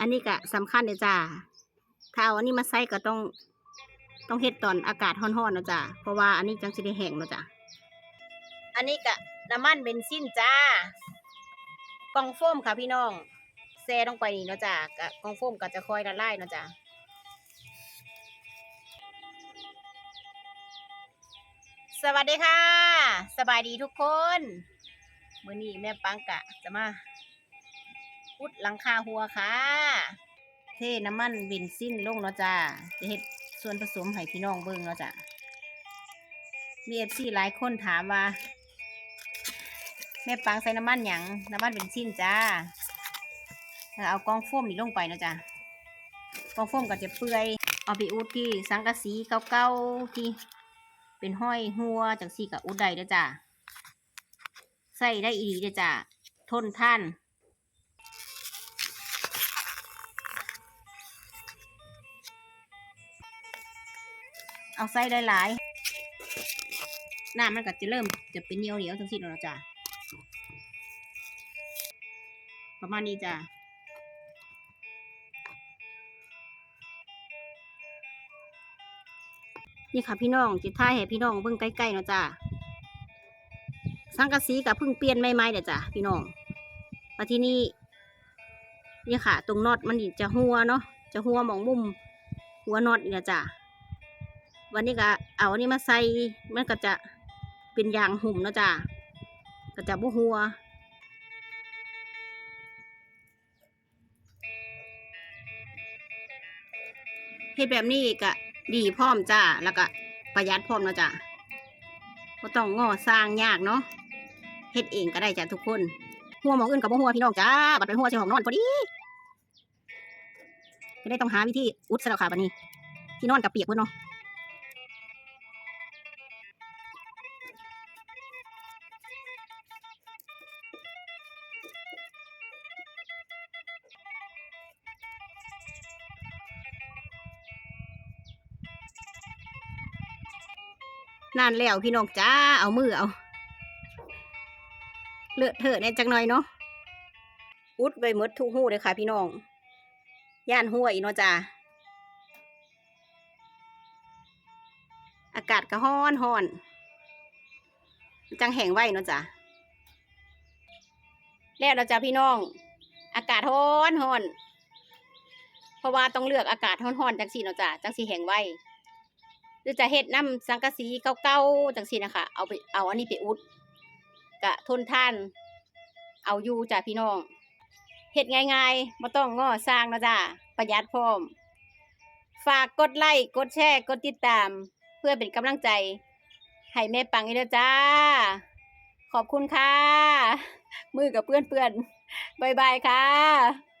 อันนี้ก็สำคัญเลยจ้าถ้าเอาอันนี้มาใส่ก็ต้องต้องเฮ็ดตอนอากาศร้อนๆเนาะจ้าเพราะว่าอันนี้จังสิได้แห้งเนาะจ้าอันนี้ก็น้ำมันเบนซินจ้ากลองโฟมค่ะพี่น้องแซ่ลงไปนี่เนาะจ้ากลองโฟมก็จะค่อยละลายเนาะจ้าสวัสดีค่ะ สบายดีทุกคน มื้อนี้แม่ปังกะจะมา พุดหลังคาหัวค่ะ เทน้ำมันเบนซินลงเนาะจ้าจะเฮ็ดส่วนผสมให้พี่น้องเบิ่งเนาะจ้ามีเอฟซีหลายคนถามว่า แม่ปังใส่น้ำมันหยังน้ำมันเบนซินจ้าเอากองโฟมนี่ลงไปเนาะจ้ากองโฟมก็จะเปื่อยเอาไปอุดที่สังกะสีเก่าๆที่เป็นห้อยหัวจังสีกับอุดได้เด้อจ้าใส่ได้อีดีเด้อจ้าทนท่าน เอาไส้ได้หลายๆน้ำมันก็จะเริ่มจะเป็นเหนียวเหนียวๆทั้งสิ้นแล้วจ้ะประมาณนี้จ้ะนี่ค่ะพี่น้องจิท้ายให้พี่น้องเบิ่งใกล้ๆเนาะจ้ะสังกะสีกับเพิ่งเปลี่ยนใหม่ๆเดี๋ยวจ้ะพี่น้องมาที่นี่นี่ค่ะ ตรงน็อตมันจะหัวเนาะจะหัวมองมุมหัวน็อตนี่นะจ้ะ วันนี้ก็เอาอันนี้มาใส่มันก็จะเป็นยางหุ่มนะจ้ะก็จะบุหัวเฮ็ดแบบนี้ก็ดีพร้อมจ้าแล้วก็ประหยัดพร้อมนะจ้ะก็ต้องงอสร้างยากเนาะเฮ็ดเองก็ได้จ้ะทุกคน หัวหมองอื่นกับบ่หัวพี่น้องจ้าบัดไปหัวใส่ห้องนอนพอดีก็ได้ต้องหาวิธีอุดสลักขาบัดนี้ ที่นอนกับเปียกเพื่นเนาะ นานแล้วพี่น้องจ้า เอามือเอา เลอะเทอะแหน่จังหน่อยเนาะ อุดไว้หมดทุกหูเลยค่ะ พี่น้อง ย่านห้วยเนาะจ้า อากาศก็ฮ้อนฮ้อน จังแห้งไว้เนาะจ้าแล้วเราจ้าพี่น้อง อากาศฮ้อนฮ้อน เพราะว่าต้องเลือกอากาศฮ้อนๆจังสีเนาะจ้าจังสีแห้งไว้ รือจะเฮ็ดน้ำสังกะสีเก่าๆจังสีนะคะเอาไปเอาอันนี้ไปอุดกะทนท่าน เอาอยู่จ้ะพี่น้องเฮ็ดง่ายๆไม่ต้องง้อสร้างนะจ้ะประหยัดพร้อม ฝากกดไลค์กดแชร์กดติดตาม เพื่อเป็นกำลังใจให้แม่ปังอีกแล้วจ้า ขอบคุณค่ะ มือกับเพื่อนๆบายบายค่ะ